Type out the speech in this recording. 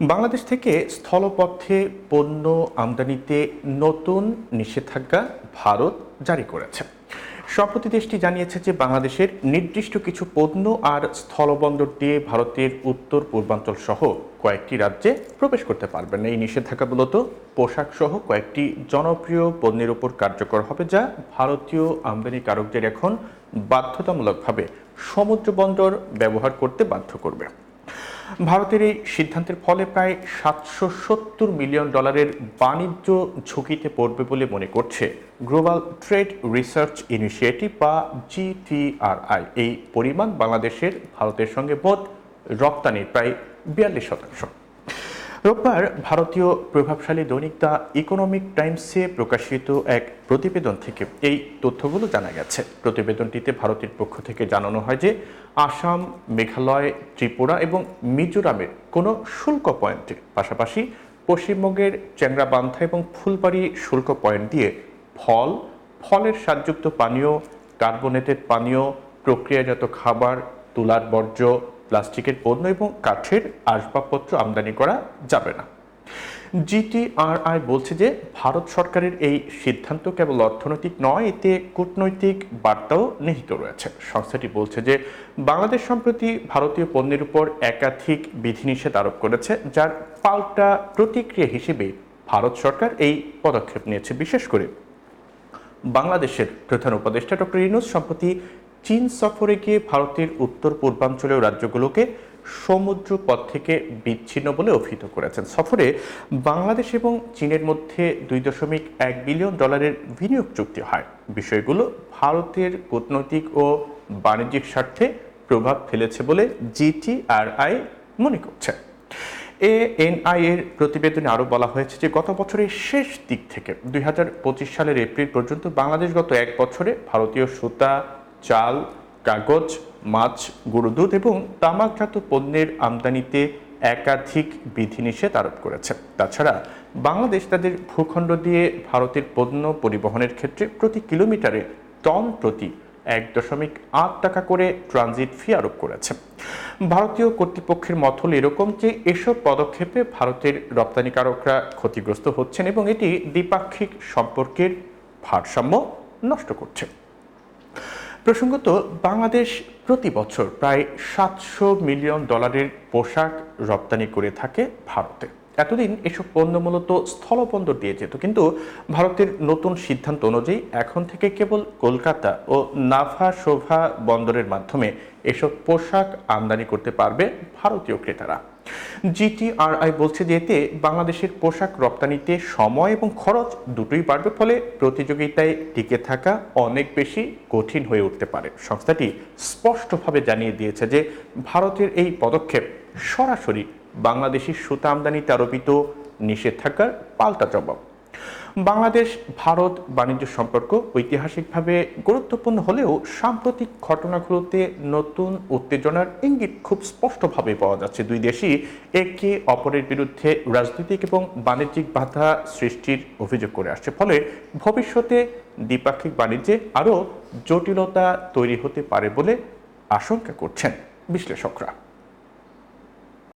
বাংলাদেশ থেকে স্থলপথে পণ্য আমদানিতে নতুন নিষেধাজ্ঞা ভারত জারি করেছে। সম্প্রতি দেশটি জানিয়েছে যে বাংলাদেশের নির্দিষ্ট কিছু পণ্য আর স্থলবন্দর দিয়ে ভারতের উত্তর, পূর্বাঞ্চল সহ কয়েকটি রাজ্যে প্রবেশ করতে পারবেন। এই নিষেধাজ্ঞা মূলত পোশাক সহ কয়েকটি জনপ্রিয় পণ্যের উপর কার্যকর হবে যা ভারতীয় আমদানিকারকদের এখন বাধ্যতামূলকভাবে সমুদ্র বন্দর ব্যবহার করতে বাধ্য করবে। ভারতের এই সিদ্ধান্তের ফলে প্রায় সাতশো সত্তর মিলিয়ন ডলারের বাণিজ্য ঝুঁকিতে পড়বে বলে মনে করছে গ্লোবাল ট্রেড রিসার্চ ইনিশিয়েটিভ বা জিটিআরআই এই পরিমাণ বাংলাদেশের ভারতের সঙ্গে বোধ রপ্তানির প্রায় বিয়াল্লিশ শতাংশ। রোববার ভারতীয় প্রভাবশালী দৈনিক দ্য ইকোনমিক টাইমসে প্রকাশিত এক প্রতিবেদন থেকে এই তথ্যগুলো জানা গেছে। প্রতিবেদনটিতে ভারতের পক্ষ থেকে জানানো হয় যে, আসাম, মেঘালয়, ত্রিপুরা এবং মিজোরামের কোনো শুল্ক পয়েন্টে, পাশাপাশি পশ্চিমবঙ্গের চ্যাংরাবান্ধা এবং ফুলবাড়ি শুল্ক পয়েন্ট দিয়ে ফল, ফলের স্বাদযুক্ত পানীয়, কার্বনেটেড পানীয়, প্রক্রিয়াজাত খাবার, তুলার বর্জ্য প্লাস্টিকের পণ্য এবং কাঠের আসবাবপত্র আমদানি করা যাবে না। জিটিআরআই বলছে যে, ভারত সরকারের এই সিদ্ধান্ত কেবল অর্থনৈতিক নয়, এতে কূটনৈতিক বার্তাও নিহিত রয়েছে। সংস্থাটি বলছে যে, বাংলাদেশ সম্প্রতি ভারতীয় পণ্যের উপর একাধিক বিধিনিষেধ আরোপ করেছে, যার পাল্টা প্রতিক্রিয়া হিসেবে ভারত সরকার এই পদক্ষেপ নিয়েছে। বিশেষ করে বাংলাদেশের প্রধান উপদেষ্টা ডক্টর ইউনুস সম্প্রতি চীন সফরে গিয়ে ভারতের উত্তর পূর্বাঞ্চলীয় রাজ্যগুলোকে সমুদ্র পথ থেকে বিচ্ছিন্ন বলে অভিহিত করেছেন। সফরে বাংলাদেশ এবং চীনের মধ্যে দুই দশমিক এক বিলিয়ন ডলারের বিনিয়োগ চুক্তি হয়। বিষয়গুলো ভারতের কূটনৈতিক ও বাণিজ্যিক স্বার্থে প্রভাব ফেলেছে বলে জিটিআরআই মনে করছে। এএনআই এর প্রতিবেদনে আরও বলা হয়েছে যে, গত বছরের শেষ দিক থেকে দুই হাজার পঁচিশ সালের এপ্রিল পর্যন্ত বাংলাদেশ গত এক বছরে ভারতীয় সুতা চাল, কাগজ, মাছ গরু দুধ এবং তামাকজাত পণ্যের আমদানিতে একাধিক বিধিনিষেধ আরোপ করেছে। তাছাড়া বাংলাদেশ তাদের ভূখণ্ড দিয়ে ভারতের পণ্য পরিবহনের ক্ষেত্রে প্রতি কিলোমিটারে টন প্রতি এক দশমিক আট টাকা করে ট্রানজিট ফি আরোপ করেছে। ভারতীয় কর্তৃপক্ষের মত হল এরকম যে এসব পদক্ষেপে ভারতের রপ্তানিকারকরা ক্ষতিগ্রস্ত হচ্ছেন এবং এটি দ্বিপাক্ষিক সম্পর্কের ভারসাম্য নষ্ট করছে। প্রসঙ্গত বাংলাদেশ প্রতি বছর প্রায় সাতশো মিলিয়ন ডলারের পোশাক রপ্তানি করে থাকে ভারতে। এতদিন এসব পণ্য মূলত স্থলবন্দর দিয়ে যেত, কিন্তু ভারতের নতুন সিদ্ধান্ত অনুযায়ী এখন থেকে কেবল কলকাতা ও নাভা শোভা বন্দরের মাধ্যমে এসব পোশাক আমদানি করতে পারবে ভারতীয় ক্রেতারা। জিটিআরআই বলছে যে এতে বাংলাদেশের পোশাক রপ্তানিতে সময় এবং খরচ দুটোই বাড়বে, ফলে প্রতিযোগিতায় টিকে থাকা অনেক বেশি কঠিন হয়ে উঠতে পারে। সংস্থাটি স্পষ্টভাবে জানিয়ে দিয়েছে যে ভারতের এই পদক্ষেপ সরাসরি বাংলাদেশি সুতা আমদানিতে আরোপিত নিষেধাজ্ঞার পাল্টা জবাব। বাংলাদেশ, ভারত বাণিজ্য সম্পর্ক ঐতিহাসিকভাবে গুরুত্বপূর্ণ হলেও সাম্প্রতিক ঘটনাগুলোতে নতুন উত্তেজনার ইঙ্গিত খুব স্পষ্টভাবে পাওয়া যাচ্ছে। দুই দেশই একে অপরের বিরুদ্ধে রাজনৈতিক এবং বাণিজ্যিক বাধা সৃষ্টির অভিযোগ করে আসছে। ফলে ভবিষ্যতে দ্বিপাক্ষিক বাণিজ্যে আরও জটিলতা তৈরি হতে পারে বলে আশঙ্কা করছেন বিশ্লেষকরা।